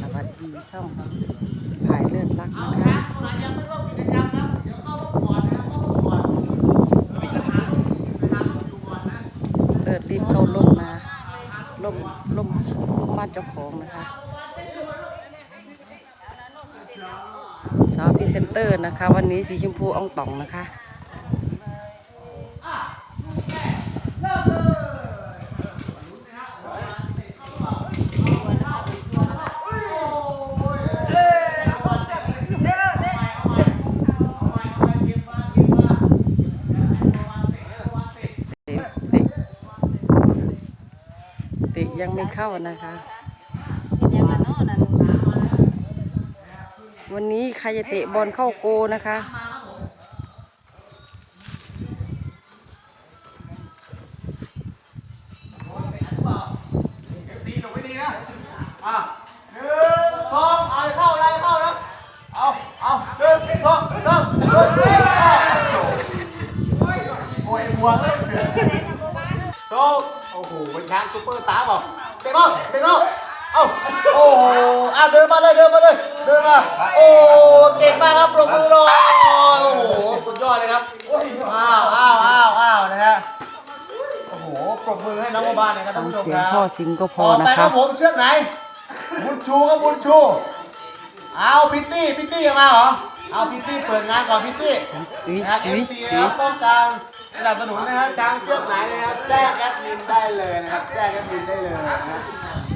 สวัสดีช่องผายเลือดรักนะคะเอาหลานยังไม่ร่วมกิจกรรมนะเดี๋ยวเข้าร่วมก่อนนะครับเข้าร่วมก่อนไปหาร่มไปหาร่มอยู่ก่อนนะเลือดรีบเข้าล่มนะล่มล่มบ้านเจ้าของนะคะ สาวพรีเซนเตอร์นะคะ วันนี้สีชมพูอ่องต่องนะคะ เตะเตะเตะยังไม่เข้านะคะ วันนี้ใครจะเตะบอลเข้าโกนะคะดีหนูไม่ดีนะ อะหนึ่งสองเอาเข้าได้เข้านะ เอาเอาหนึ่งสองหนึ่งหนึ่งหนึ่งโอ้ยหัวเลยโตโอ้โหเป็นช้างซุปเปอร์สตาร์เปล่าเต็มเอาเต็มเอาเอ้าโอ้โหอะเดินมาเลยเดินมาเลยเดินมาโอ้เก่งมากครับปรบมือเลยโอ้โหสุดยอดเลยครับอ้าวอ้าวอ้าวอ้าวนะฮะโอ้โหปรบมือให้น้องบ้านนะครับท่านผู้ชมเสียคงรับพ่อสิงก็พอต่อนะไปคคะรับผมเชือกไหน บุญชูครับบุญชู เอาพิตตี้พิตตี้มาเหรอเอาพิตตี้เปิดงานก่อนพิตตี้อุ๊ยนะเออุ๊ฟยซีอุ๊นะคยรับต้องการ สนับสนุนนะฮะช้างเชือกไหนนะครับแจ้งแอดมินได้เลยนะครับแจ้งแอดมินได้เลยนะ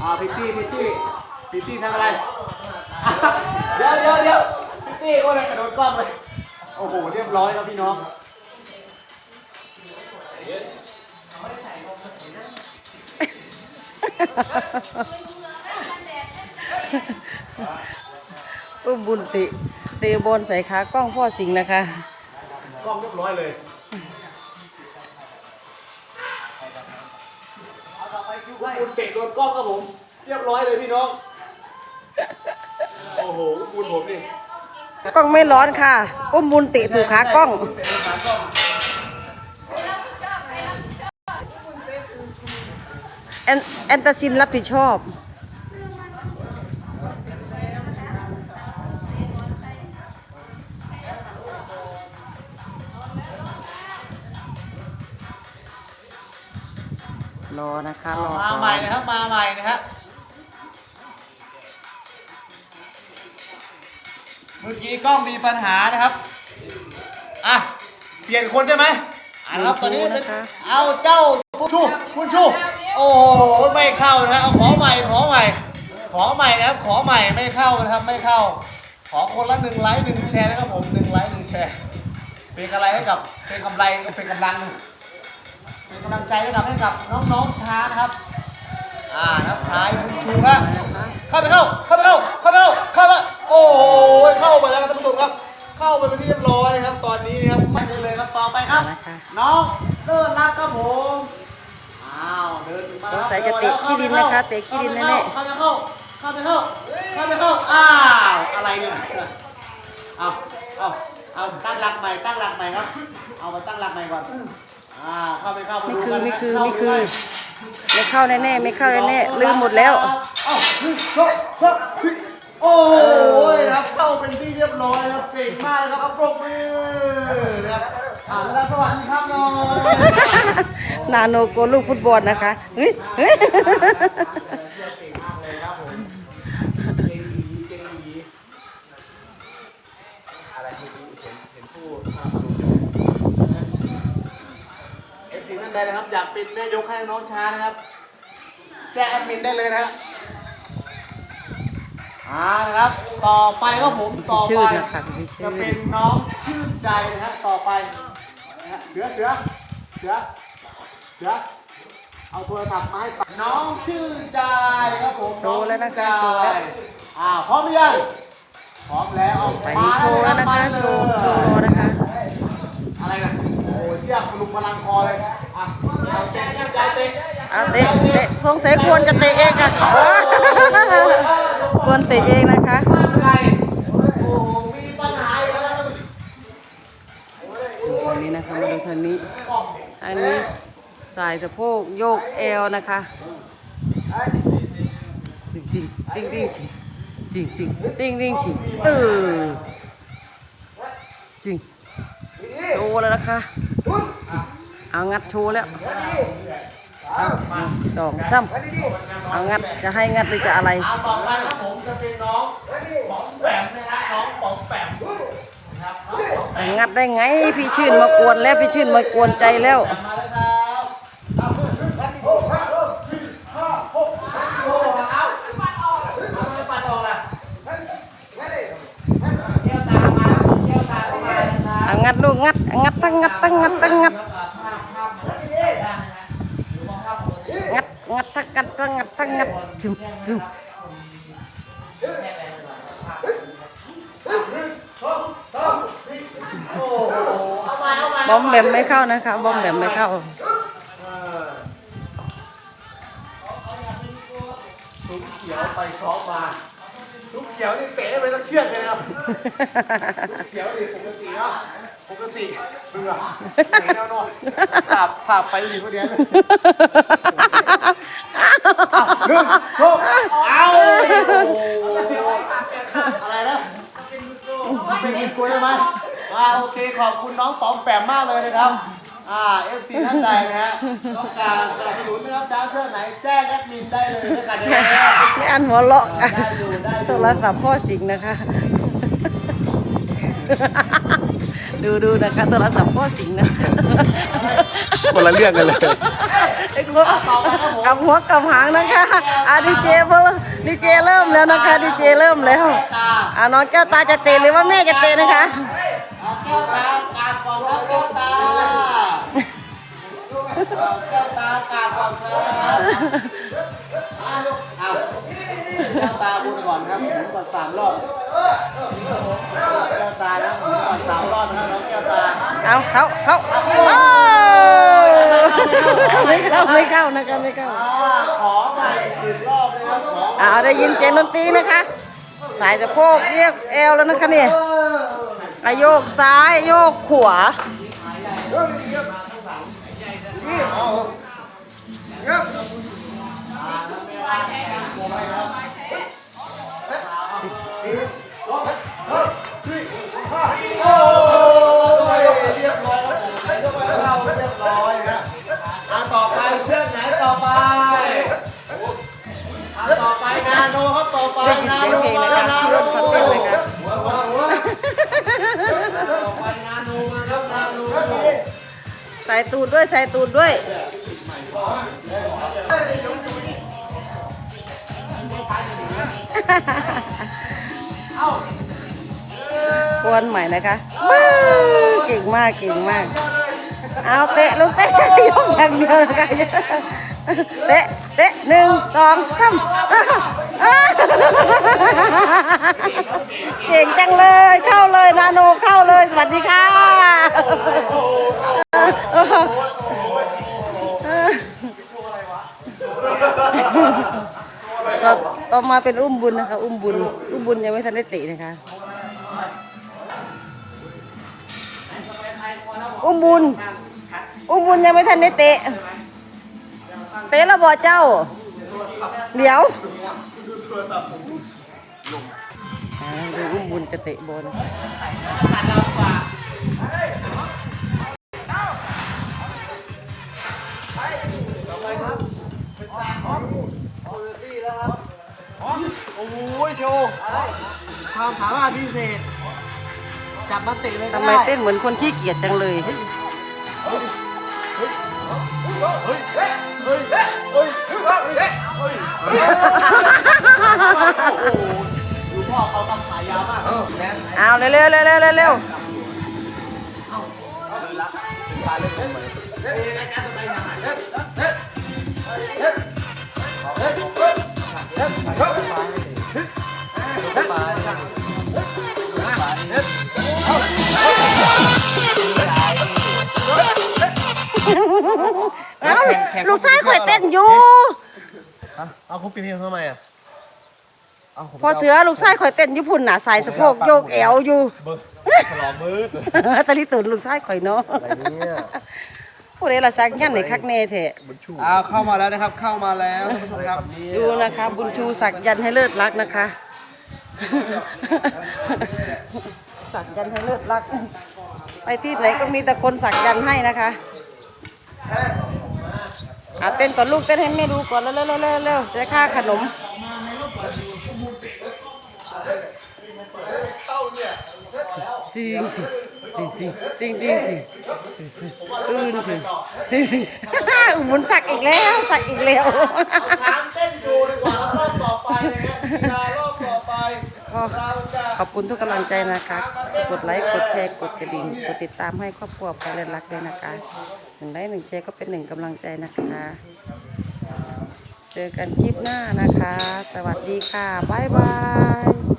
เอาพิตตี้พิตตี้พิตตี้ทำอะไรอะเดี๋ยวเดี๋ยวเดี๋ยวพิตตี้ก็เลยกระโดดกล้องเลยโอ้โหเรียบร้อยครับพี่น้องอุ้มบุญเตะเตะบอลใส่ขากล้องพ่อสิงห์นะคะ กล้องเรียบร้อยเลย คุณเตะโดนกล้องครับผม เรียบร้อยเลยพี่น้อง โอ้โหคุณผมนี่กล้องไม่ร้อนค่ะอุ้มบุญเตะถูกขากล้องเตะโดนขากล้องแอนแอนตาซินรับผิดชอบ รอนะคะรอมาก่อนใหม่นะครับมาใหม่นะครับเมื่อกี้กล้องมีปัญหานะครับอะเปลี่ยนคนใช่ไหมอะนะครับตอนนี้เป็นเอาเจ้าผู้ชูผู้ชูโอ้โหไม่เข้านะครับเอาขอใหม่ขอใหม่ขอใหม่นะครับขอใหม่ไม่เข้านะครับไม่เข้า ขอคนละหนึ่งไลค์หนึ่งแชร์นะครับผมหนึ่งไลค์หนึ่งแชร์เป็นอะไรให้กับเป็นกำไรเป็นกำลัง เป็นกำลังใจให้กับให้กับน้องๆช้านะครับ อ่านะครับท้ายคุณชูครับเข้าไปเข้า เข้าไปเข้า เข้าไปเข้า เข้าไปโอ้โหเข้าไปแล้วครับท่านผู้ชมครับ เข้าไปเป็นที่เรียบร้อยครับ ตอนนี้นะครับไม่ได้เลยครับต่อไปครับนะคะน้องเลิศรักครับผมอ้าวเดินมาสงสัยจะเตะขี้ดินนะคะเตะขี้ดินแน่ๆเข้าไปเข้าเข้าไปเข้าเข้าไปเข้าอ้าวอะไรเนี่ยเอาเอาเอาตั้งหลักใหม่ตั้งหลักใหม่ครับ เอามาตั้งหลักใหม่ก่อน อ่าเข้าไปเข้าไปไม่ดูคือกันไม่นะคือเข้าไม่คือ ด้วยไม่เข้าแน่ๆไม่เข้าแน่ๆลืมหมดแล้ว เอ้าหนึ่งสองสามสี่โอ้ยครับเข้าเป็นที่เรียบร้อยครับเก่งมากครับเอาปรบมือนะครับอ่าแล้วสวัสดีครับน้องนาโนโกลูกฟุตบอลนะคะเฮ้ยเฮ้ย เก่งมากเลยครับผมเก่งดีเก่งดีอะไรที่เห็นเห็นผู้สนับสนุนเอฟซีท่า นใดนะครับ อยากเป็นแม่ยกให้น้องช้านะครับแจ้งแอดมินได้เลยนะครับอ่านะครับ ต่อไปครับผมต่อชื่ไปอนะคะพี่ชื่จะอเป็นน้องชื่นใจนะฮะต่อไปนะฮะเสือเสือเสือเสือเอาโทรศัพท์มาให้ปัดน้องชื่นใจครับผมโชว์แล้วนะคะองโชว์แล้วอ่าพร้อมหรือยังพร้อมแล้วเอาไปนี้โชว์แล้วนะคะโชว์โชว์นะคะ อะไรนะโอ้ยเชือกพลุงพลังคอเลยอะ เอาเตะชื่นใจเตะเอาเตะเตะสงสัยควรจะเตะเองค่ะควรเตะเองนะคะไม่เป็นไรโอ้โหมีปัญหาอีกแล้วนะอันนี้นะคะมาดูทางนี้ อันนี้สายสะโพกโยกเอวนะคะติ้งติ้งติ้งติ้งจริงจริงจริงจริงจริงเออจริงโชว์แล้วนะคะ เอางัดโชว์แล้วเอาหนึ่งสองสามเอางัดจะให้งัดหรือจะอะไรเอาต่อไปครับผมจะเป็นน้องป๋องแปมนะฮะน้องป๋องแปมนะครับน้องป๋องแปจะมงัดได้ไงพี่ชื่นมากวนแล้วพี่ชื่นมากวนใจแล้วมาแล้วครับเอาขึ้นขึ้นโอ้โหห้าหกโอ้โหเอาปัดออกเอาไม่ปัดออกล่ะแก้วตามาแก้วตาเข้ามานะครับเอางัดลูกงัด งัดตั้งงัดตั้งงัดตั้งงัด งั ดงัดทั้งงัดทั้งงัดทั้งงัดถึงถึงบอมแบมไม่เข้านะคะบอมแบมไม่เข้าลูกเขียวไปซ้อมมาลูกเขียวนี่เตะไปต้องเชือกเลยนะครับลูกเขียวนี่ปกติเนาะปกติเบื่อไหนแนวนอนภาพภาพไปอยู่คนเดียวเลย หนึ่งสองเอาอะไรนะเป็นกินกุยได้ไหมอ่าโอเคขอบคุณน้องป๋อมแปมมากเลยนะครับ อ่าเอฟซีท่านใดนะฮะต้องการสนับสนุนนะครับจ้าเชื่อไหนแจ้งแอดมินได้เลยแล้วกันนะครับไม่อันหัวเราะกันโทรศัพท์พ่อสิงห์นะคะ ดูดูนะคะโทรศัพท์พ่อสิงห์นะคนละเรื่องกันเลยไอ้หัวกับหัวกับหางนะคะอะดีเจเพิ่งดีเจเริ่มแล้วนะคะดีเจเริ่มแล้วอะน้องแก้วตาจะเตะหรือว่าแม่จะเตะนะคะเอาแก้วตากราบก่อนครับแก้วตาเอาแก้วตากราบก่อนครับเอาเอาแก้วตาบุญก่อนครับหมุนก่อนสามรอบแก้วตานะหมุนก่อน สามรอบนะครับน้องแก้วตาเอาเขาเขาโอ้ไม่เข้าไม่เข้านะคะไม่เข้าอ่าขอใหม่สิบรอบนะครับขอเอาได้ยินเสียงดนตรีนะคะ สายสะโพกเรียกเอวแล้วนะคะเนี่ยอะโยกซ้ายโยกขวา นาโนครับต่อไปนาโนเพลงมาแล้วนาโนเริ่มฟังเต้นเลยค่ะต่อไปนาโนมาครับนาโนใส่ตูดด้วยใส่ตูดด้วยกวนใหม่นะคะบึ้อเก่งมากเก่งมาก เอาเตะลูกเตะยกอย่างเดียวนะคะเตะเตะหนึ่งสองสาม เก่งจังเลยเข้าเลยนาโนเข้าเลยสวัสดีค่ะก็ต่อมาเป็นอุ้มบุญนะคะ อุ้มบุญ อุ้มบุญยังไม่ทันได้เตะนะคะ อุ้มบุญ อุ้มบุญยังไม่ทันได้เตะ เตะแล้วบอเจ้า เดี๋ยว อ่าดูอุ้มบุญจะเตะบอลโอ้โหโชว์ความสามารถพิเศษ จับมาเตะเลยก็ทำไมได้เต้นเหมือนคนขี้เกียจจังเลย ดูพ่อเขาทำขายาวมากเอาเร็วเร็วเร็วเร็วเร็วเร็วเอ้าลูกชายข่อยเต้นอยู่ เอาคุณปีนี้ทำไมอะเอาผมพอเสือลูกชายข่อยเต้นอยู่พุ่นน่ะใส่สะโพกโยกแอวอยู่ฉลองมืดตะลิตุนลูกชายข่อยเนาะอะไรเนี่ยผู้ใดละซักยันในคักแน่แท้บุญชูอ้าวเข้ามาแล้วนะครับ เข้ามาแล้วท่านผู้ชมครับดูนะคะ บุญชูสักยันต์ให้เลิศรักนะคะ สักยันต์ให้เลิศรัก ไปที่ไหนก็มีแต่คนสักยันต์ให้นะคะอาเต้นก่อนลูกเต้นให้แม่ดูก่อนเร็วเร็วเร็วเร็วเร็วจะได้ค่าขนม จริงจริงจริงจริงจริงจริงตื่นจริงจริงอุบลสักอีกแล้วสักอีกแล้วช้างเต้นดูดีกว่าครับรอบต่อไปนะฮะกีฬารอบต่อไปก็เราจะขอบคุณทุกกำลังใจนะคะ กดไลค์กดแชร์กดกระดิ่งกดติดตามให้ครอบครัวพาเลนรักด้วยนะคะหนึ่งไลค์หนึ่งแชร์ก็เป็นหนึ่งกำลังใจนะคะเจอกันคลิปหน้านะคะ สวัสดีค่ะ บ๊ายบาย